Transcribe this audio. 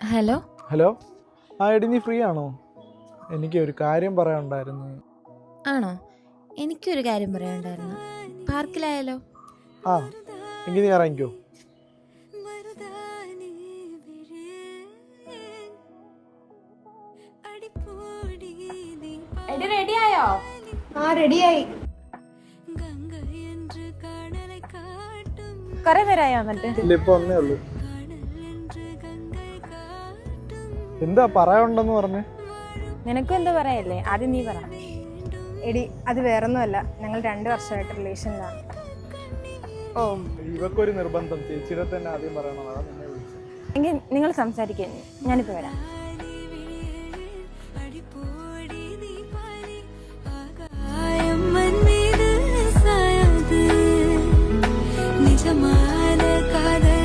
Hello? Hello? ആ എടി നീ ഫ്രീ ആണോ എനിക്ക് ഒരു കാര്യം പറയാനുണ്ടായിരുന്നു. ആണോ? എനിക്കൊരു കാര്യം പറയാനുണ്ടായിരുന്നു. പാർക്കിലായാലോ? ആ എങ്കിൽ നീ ഇറങ്ങിക്കോ. എടി റെഡിയായോ? ആ റെഡിയായി. കുറെ പേരായോ എന്നിട്ട് ഇല്ല ഇപ്പൊ ഒന്നേ ഉള്ളൂ. എന്താ പറയാനുണ്ടെന്ന് പറഞ്ഞു? നിനക്കും എന്താ പറയല്ലേ ആദ്യം നീ പറ. എടി അത് വേറൊന്നുമല്ല. ഞങ്ങൾ രണ്ട് വർഷമായിട്ട് റിലേഷനിലാണ്. ഓ. ഇവക്കൊരു നിർബന്ധം. ചേച്ചിയുടെ തന്നെ ആദ്യം പറയണതാണ് എങ്കിൽ നിങ്ങൾ സംസാരിക്കാൻ ഞാനിപ്പോൾ വരാം. നിജമായ കാ